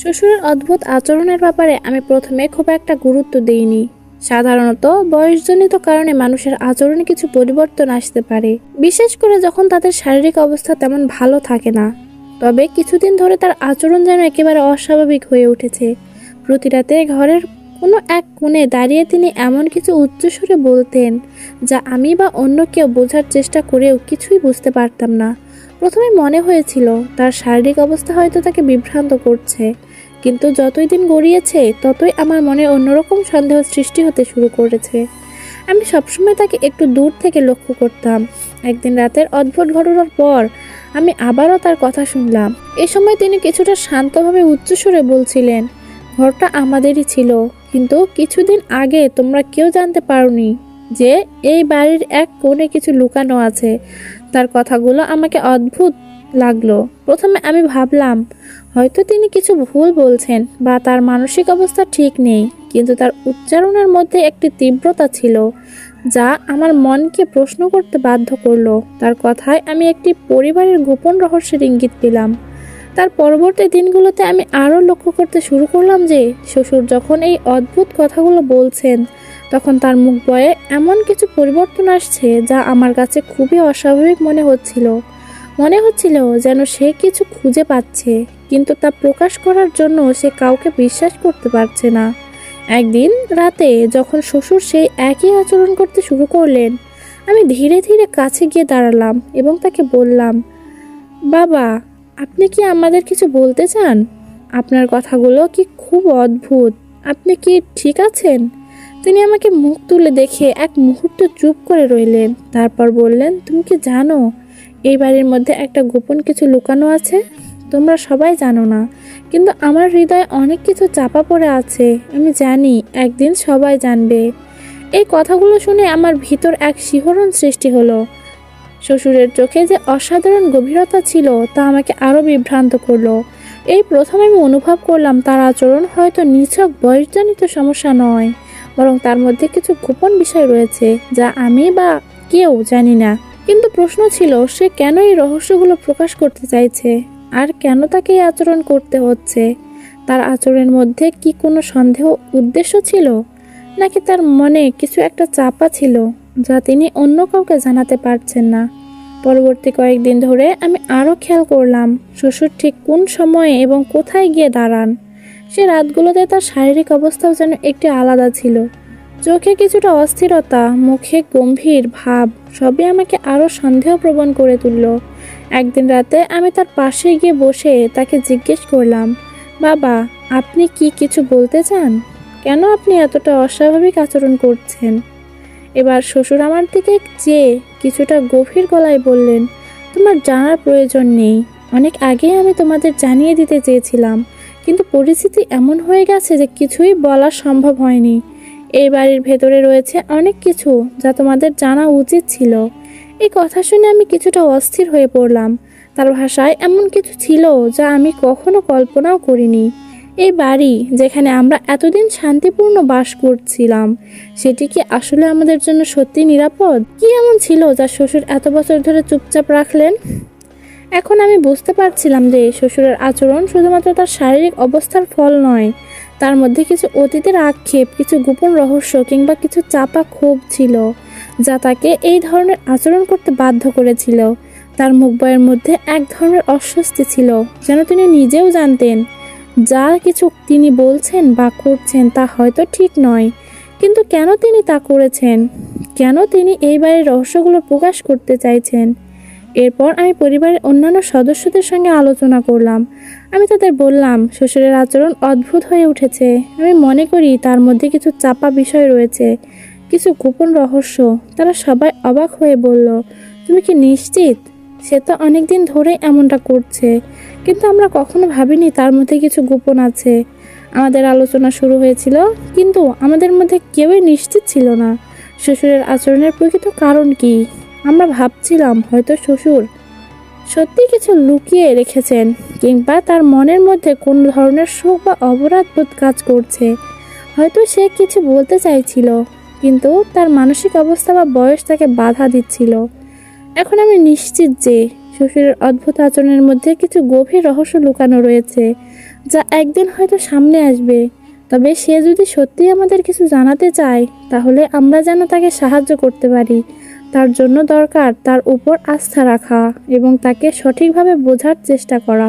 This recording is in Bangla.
শ্বশুরের অদ্ভুত আচরণের ব্যাপারে আমি প্রথমে খুব একটা গুরুত্ব দিইনি। সাধারণত বয়সজনিত কারণে মানুষের আচরণে কিছু পরিবর্তন আসতে পারে। বিশেষ করে যখন তাদের শারীরিক অবস্থা তেমন ভালো থাকে না। তবে কিছুদিন ধরে তার আচরণ যেন একেবারে অস্বাভাবিক হয়ে উঠেছে। প্রতি রাতে ঘরের কোনো এক কোণে দাঁড়িয়ে তিনি এমন কিছু উচ্চস্বরে বলতেন, যা আমি বা অন্য কেউ বোঝার চেষ্টা করেও কিছুই বুঝতে পারতাম না। প্রথমে মনে হয়েছিল, তার শারীরিক অবস্থা হয়তো তাকে বিভ্রান্ত করছে, কিন্তু যতই দিন গড়িয়েছে, ততই আমার মনে অন্যরকম সন্দেহ সৃষ্টি হতে শুরু করেছে। আমি সবসময় তাকে একটু দূর থেকে লক্ষ্য করতাম। একদিন রাতের অদ্ভুত ঘটনার পর আমি আবারও তার কথা শুনলাম। এ সময় তিনি কিছুটা শান্তভাবে উচ্চস্বরে বলছিলেন, ঘরটা আমাদেরই ছিল, কিন্তু কিছুদিন আগে তোমরা কেউ জানতে পারোনি। যে এই বাড়ির এক কোণে কিছু লুকানো আছে। তার কথাগুলো আমাকে অদ্ভুত লাগল। প্রথমে আমি ভাবলাম, হয়তো তিনি কিছু ভুল বলছেন বা তার মানসিক অবস্থা ঠিক নেই, কিন্তু তার উচ্চারণের মধ্যে একটি তীব্রতা ছিল, যা আমার মনকে প্রশ্ন করতে বাধ্য করল। তার কথায় আমি একটি পরিবারের গোপন রহস্যের ইঙ্গিত পেলাম। তার পরবর্তী দিনগুলোতে আমি আরও লক্ষ্য করতে শুরু করলাম যে, শ্বশুর যখন এই অদ্ভুত কথাগুলো বলছেন তখন তার মুখ বয়ে এমন কিছু পরিবর্তন আসছে যা আমার কাছে খুবই অস্বাভাবিক মনে হচ্ছিল। মনে হচ্ছিল যেন সে কিছু খুঁজে পাচ্ছে, কিন্তু তা প্রকাশ করার জন্য সে কাউকে বিশ্বাস করতে পারছে না। একদিন রাতে যখন শ্বশুর সেই একই আচরণ করতে শুরু করলেন, আমি ধীরে ধীরে কাছে গিয়ে দাঁড়ালাম এবং তাকে বললাম, বাবা, আপনি কি আমাদের কিছু বলতে চান? আপনার কথাগুলো কি খুব অদ্ভুত। আপনি কি ঠিক আছেন? তিনি আমাকে মুখ তুলে দেখে এক মুহূর্ত চুপ করে রইলেন। তারপর বললেন, তুমি কি জানো, এই বাড়ির মধ্যে একটা গোপন কিছু লুকানো আছে? তোমরা সবাই জানো না। কিন্তু আমার হৃদয়ে অনেক কিছু চাপা পড়ে আছে। আমি জানি, একদিন সবাই জানবে এই কথাগুলো শুনে আমার ভিতর এক শিহরণ সৃষ্টি হলো। শ্বশুরের চোখে যে অসাধারণ গভীরতা ছিল, তা আমাকে আরও বিভ্রান্ত করল। এই প্রথম আমি অনুভব করলাম, তার আচরণ হয়তো নিছক বয়সজনিত সমস্যা নয়। বরং তার মধ্যে কিছু গোপন বিষয় রয়েছে যা আমি বা কেউ জানি না। কিন্তু প্রশ্ন ছিল, সে কেন এই রহস্যগুলো প্রকাশ করতে চাইছে? আর কেন তাকে এই আচরণ করতে হচ্ছে? তার আচরণের মধ্যে কি কোনো সন্দেহ উদ্দেশ্য ছিল? নাকি তার মনে কিছু একটা চাপা ছিল যা তিনি অন্য কাউকে জানাতে পারছেন না? পরবর্তী কয়েকদিন ধরে আমি আরও খেয়াল করলাম, শ্বশুর ঠিক কোন সময়ে এবং কোথায় গিয়ে দাঁড়ান। সে রাতগুলোতে তার শারীরিক অবস্থাও যেন একটি আলাদা ছিল। চোখে কিছুটা অস্থিরতা, মুখে গম্ভীর ভাব, সবই আমাকে আরও সন্দেহপ্রবণ করে তুলল। একদিন রাতে আমি তার পাশে গিয়ে বসে তাকে জিজ্ঞেস করলাম, বাবা, আপনি কি কিছু বলতে চান? কেন আপনি এতটা অস্বাভাবিক আচরণ করছেন? এবার শ্বশুর আমার দিকে চেয়ে কিছুটা গভীর গলায় বললেন, তোমার জানার প্রয়োজন নেই। অনেক আগেই আমি তোমাদের জানিয়ে দিতে চেয়েছিলাম। কিন্তু পরিস্থিতি এমন হয়ে গেছে যে কিছুই বলা সম্ভব হয়নি। এই বাড়ির ভেতরে রয়েছে অনেক কিছু যা তোমাদের জানা উচিত ছিল। এই কথা শুনে আমি কিছুটা অস্থির হয়ে পড়লাম। তার ভাষায় এমন কিছু ছিল যা আমি কখনো কল্পনাও করিনি। এই বাড়ি যেখানে আমরা এতদিন শান্তিপূর্ণ বাস করছিলাম, সেটি কি আসলে আমাদের জন্য সত্যি নিরাপদ? কি এমন ছিল যা শ্বশুর এত বছর ধরে চুপচাপ রাখলেন? এখন আমি বুঝতে পারছিলাম যে শ্বশুরের আচরণ শুধুমাত্র তার শারীরিক অবস্থার ফল নয়। তার মধ্যে কিছু অতীতের আক্ষেপ, কিছু গোপন রহস্য কিংবা কিছু চাপা ক্ষোভ ছিল, যা তাকে এই ধরনের আচরণ করতে বাধ্য করেছিল। তার মুখবয়ের মধ্যে এক ধরনের অস্বস্তি ছিল, যেন তিনি নিজেও জানতেন, যা কিছু তিনি বলছেন বা করছেন তা হয়তো ঠিক নয়। কিন্তু কেন তিনি তা করেছেন? কেন তিনি এই বাড়ির রহস্যগুলো প্রকাশ করতে চাইছেন? এরপর আমি পরিবারের অন্যান্য সদস্যদের সঙ্গে আলোচনা করলাম। আমি তাদের বললাম, শ্বশুরের আচরণ অদ্ভুত হয়ে উঠেছে। আমি মনে করি তার মধ্যে কিছু চাপা বিষয় রয়েছে, কিছু গোপন রহস্য। তারা সবাই অবাক হয়ে বলল, তুমি কি নিশ্চিত? সে তো অনেকদিন ধরেই এমনটা করছে। কিন্তু আমরা কখনো ভাবিনি তার মধ্যে কিছু গোপন আছে। আমাদের আলোচনা শুরু হয়েছিল, কিন্তু আমাদের মধ্যে কেউই নিশ্চিত ছিল না। শ্বশুরের আচরণের প্রকৃত কারণ কি? আমরা ভাবছিলাম হয়তো শ্বশুর সত্যি কিছু লুকিয়ে রেখেছেন কিংবা তার মনের মধ্যে কোন ধরনের শোক বা অপরাধ বোধ কাজ করছে। হয়তো সে কিছু বলতে চাইছিল, কিন্তু তার মানসিক অবস্থা বা বয়স তাকে বাধা দিচ্ছিল। এখন আমি নিশ্চিত যে শ্বশুরের অদ্ভুত আচরণের মধ্যে কিছু গভীর রহস্য লুকানো রয়েছে, যা একদিন হয়তো সামনে আসবে। তবে সে যদি সত্যিই আমাদের কিছু জানাতে চায়, তাহলে আমরা যেন তাকে সাহায্য করতে পারি। তার জন্য দরকার তার উপর আস্থা রাখা এবং তাকে সঠিকভাবে বোঝার চেষ্টা করা।